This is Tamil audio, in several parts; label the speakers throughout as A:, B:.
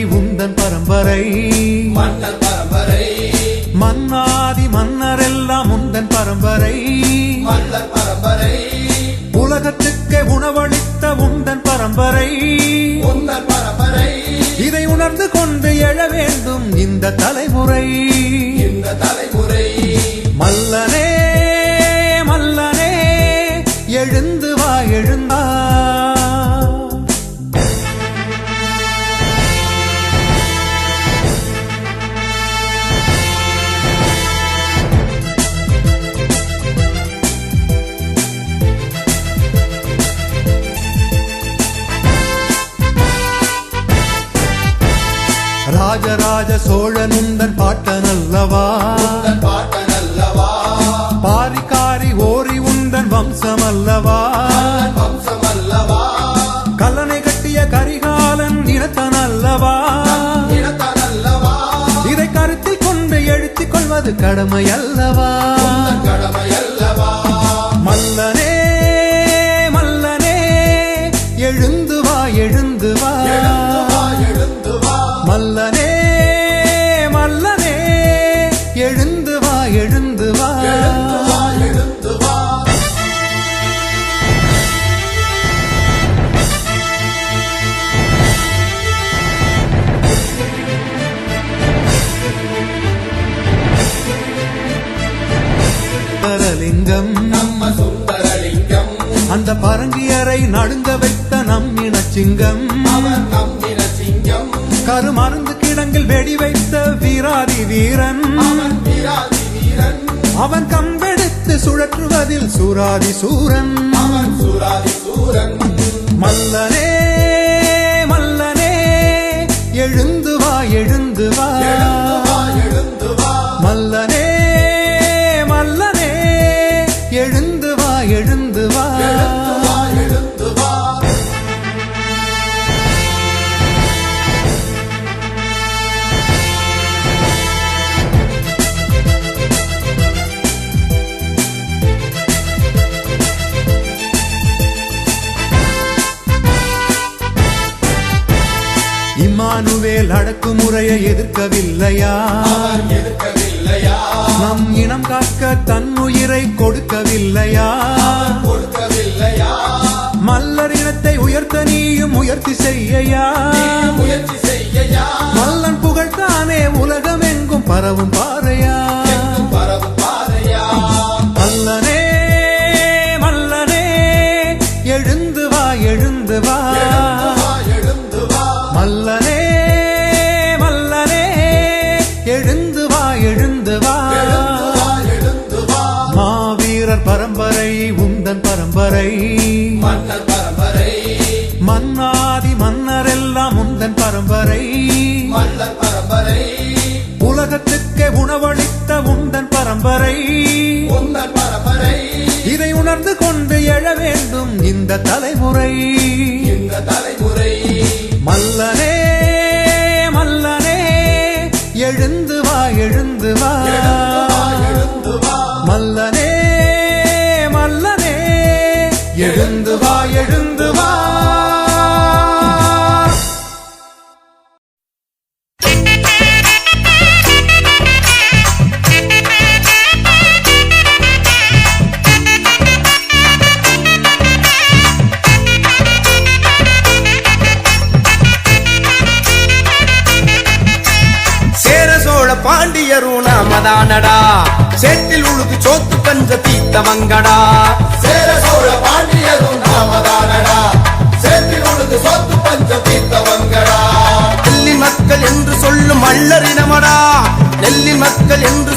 A: மன்னர் பரம்பரை.
B: மன்னாதி மன்னரெல்லாம் முந்தன் பரம்பரை.
A: மல்லர் பரம்பரை.
B: உலகத்துக்கு உணவளித்த உந்தன் பரம்பரை.
A: உந்தர் பரம்பரை.
B: இதை உணர்ந்து கொண்டு எழ வேண்டும் இந்த தலைமுறை. ராஜராஜ சோழன் உந்தன் பாட்டன் அல்லவா
A: பாட்டன் அல்லவா
B: பாரிக்காரி ஓரி உந்தன் வம்சம் அல்லவா
A: வம்சம் அல்லவா
B: கல்லணை கட்டிய கரிகாலன் இனத்தன் அல்லவா இதை கருத்தில் கொண்டு எழுத்திக் கொள்வது கடமை அல்லவா
A: கடமை அல்லவா
B: மல்லனே மல்லனே எழுந்து வா எழுந்து வா. மல்லனே அந்த பரங்கியரை நடுங்க வைத்த நம் இனச்சிங்கம்.
A: அவர் நம்பின சிங்கம்
B: கருமருந்து கிடங்கில் வெடி வைத்த வீராதி வீரன்.
A: அவன் வீராதி வீரன்.
B: அவன் கம்பெடுத்து சுழற்றுவதில் சூராதி சூரன்.
A: அவன் சூராதி சூரன்.
B: மல்லனே மல்லனே எழுந்து வா எழுந்து வா. இம்மானுவேல் அடக்குமுறையை எதிர்க்கவில்லையா?
A: எதிர்க்கவில்லையா?
B: நம் இனம் காக்க தன்னுயிரை கொடுக்கவில்லையா?
A: கொடுக்கவில்லையா?
B: மல்லர் இனத்தை உயர்த்த நீயும் முயற்சி செய்யையா?
A: முயற்சி செய்யயா?
B: மல்லன் புகழ்தானே உலகமெங்கும் பரவும் பாறையா?
A: எங்கும் பரவும் பாதையா
B: மல்லனே மல்லனே எழுந்து வா எழுந்து வா. மன்னாதி மன்னரெல்லாம் உந்தன் பரம்பரை.
A: மல்லர் பரம்பரை.
B: உலகத்துக்கே உணவளித்த உந்தன் பரம்பரை.
A: உந்தன் பரம்பரை.
B: இதை உணர்ந்து கொண்டு எழ வேண்டும் இந்த தலைமுறை.
A: இந்த தலைமுறை.
C: பாண்டியரும் நாமதானடா. சேத்தில் உழுது சோத்து பஞ்ச தீத்தவங்கடா.
A: சேர சோழ பாண்டியரும் நாமதானடா. சேத்தில் உழுது சோத்து பஞ்ச தீத்தவங்கடா.
C: நெல்லின் மக்கள் என்று சொல்லும் மல்லரினமடா நெல்லின் மக்கள் என்று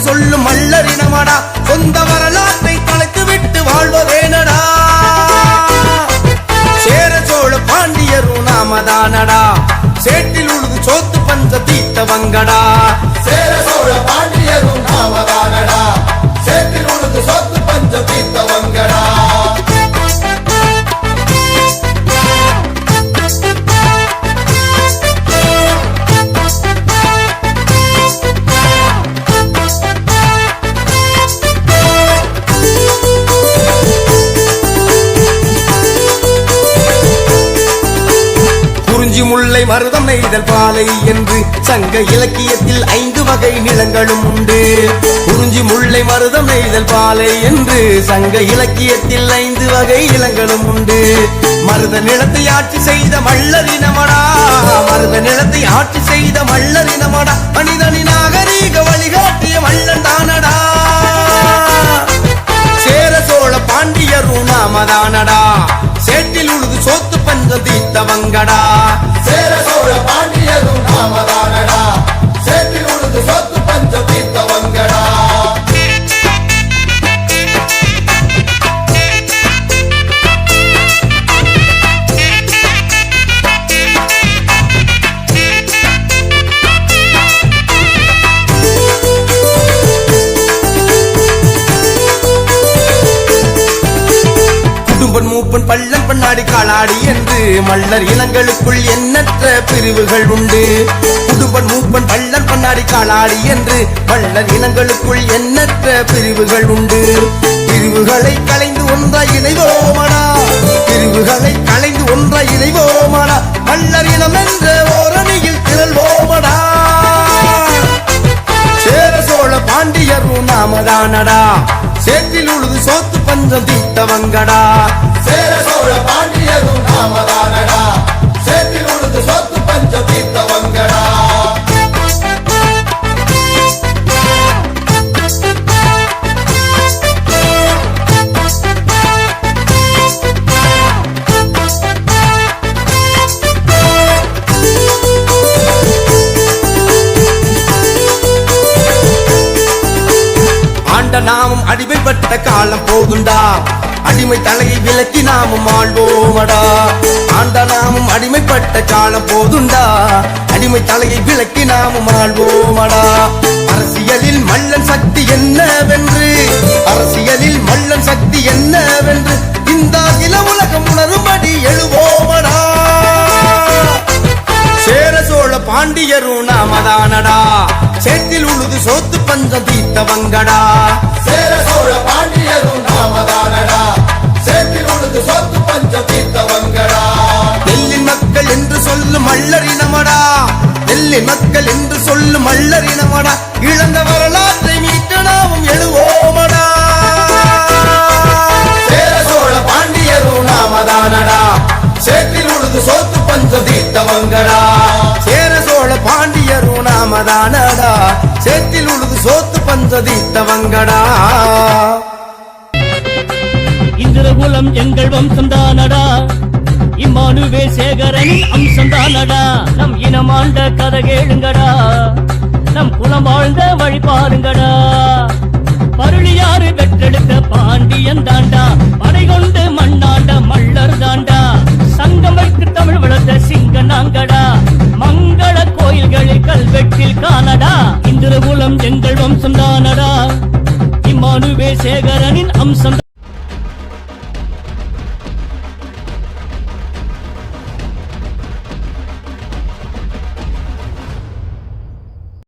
C: மருதம் நெய்தல் பாலை என்று சங்க இலக்கியத்தில் ஐந்து வகை நிலங்களும் உண்டு. குறிஞ்சி முல்லை மருதம் நெய்தல் பாலை என்று சங்க இலக்கியத்தில் ஐந்து வகை நிலங்களும் உண்டு. மருத நிலத்தை ஆட்சி செய்த மல்லரினமடா மருத நிலத்தை ஆட்சி செய்த மல்லரினமடா மனிதனி நாகரீக வழிகாட்டிய மல்லன் தானடா. சேர சோழ பாண்டியரும் நாமதானடா சேற்றில் உழுது சோத்து பஞ்சம் தீத்தவங்கடா பண்ணாடி என்று மல்லர் இனங்களுக்குள் எண்ணற்ற பிரிவுகள் உண்டு. குடும்பன் மூப்பன் பள்ளர் பண்ணாடி காலாடி என்று மல்லர் இனங்களுக்குள் எண்ணற்ற பிரிவுகள் உண்டு. பிரிவுகளை கலைந்து ஒன்றாய் இணைவோமடா. பிரிவுகளை கலைந்து ஒன்றாய் இணைவோமடா. மல்லர் இனம் என்ற ஓரணியில் திரள்வோமடா சேர சோழ பாண்டியரும் நாமதானடா. சேற்றில் உழுது சோத்து பஞ்சம் தீர்த்தவங்கடா
A: சேர சோழ பாண்டியரும் நாமதானடா. சேத்தில் உழுது சொத்து பஞ்சம் தீர்த்தவங்கடா
C: அடிமைப்பட்ட காலம் போகுண்டா? அடிமை தலையை விலக்கி நாமும் ஆழ்வோமடா ஆண்டா நாமும் அடிமைப்பட்ட காலம் போதுண்டா அடிமை தலையை விலக்கி நாமும் ஆழ்வோமடா அரசியலில் மல்லன் சக்தி என்னவென்று? அரசியலில் மல்லன் சக்தி என்னவென்று? இந்த இள உலகம் உணரும்படி எழுவோமடா. சேர சோழ பாண்டியரும் நாமதானடா. சேத்தில் உழுது சோத்து பஞ்சம் தீர்த்தவங்கடா
A: சேர சோழ பாண்டியரும் நாமதானடா. சேற்றில் உழுது சோத்து பஞ்சம் தீர்த்தவங்கடா
C: நெல்லின் மக்கள் என்று சொல்லும் மல்லரினமடா நெல்லின் மக்கள் என்று சொல்லும் மல்லரினமடா இழந்த வரலாற்றை மீட்டு நாமும் எழுவோமடா.
A: சேர சோழ பாண்டியரும் நாமதானடா. சேற்றில் உழுது சோத்து பஞ்சம் தீர்த்தவங்கடா
C: வங்கடா. நாமதானடா சேத்தில் உழுது சோத்து பஞ்ச தீர்த்தவங்கடா
D: இந்திரகுலம் எங்கள் வம்சந்தானடா. இம்மானுவே சேகரனின் அம்சந்தானடா. நம் இனமாண்ட கதை கேளுங்கடா. நம் குலம் வாழ்ந்த வழி பாருங்கடா. பருளியாறு பெற்றெடுத்த பாண்டியன் தாண்டா. படை கொண்டு மண்ணாண்ட மல்லர் தாண்டா. சங்கம் வைத்து தமிழ் வளர்த்த சிங்க நாங்கடா. மங்கள கோயில்களில் இந்திரகுலம் எங்கள் வம்சம்தானடா இம்மானுவே சேகரனின் அம்சம்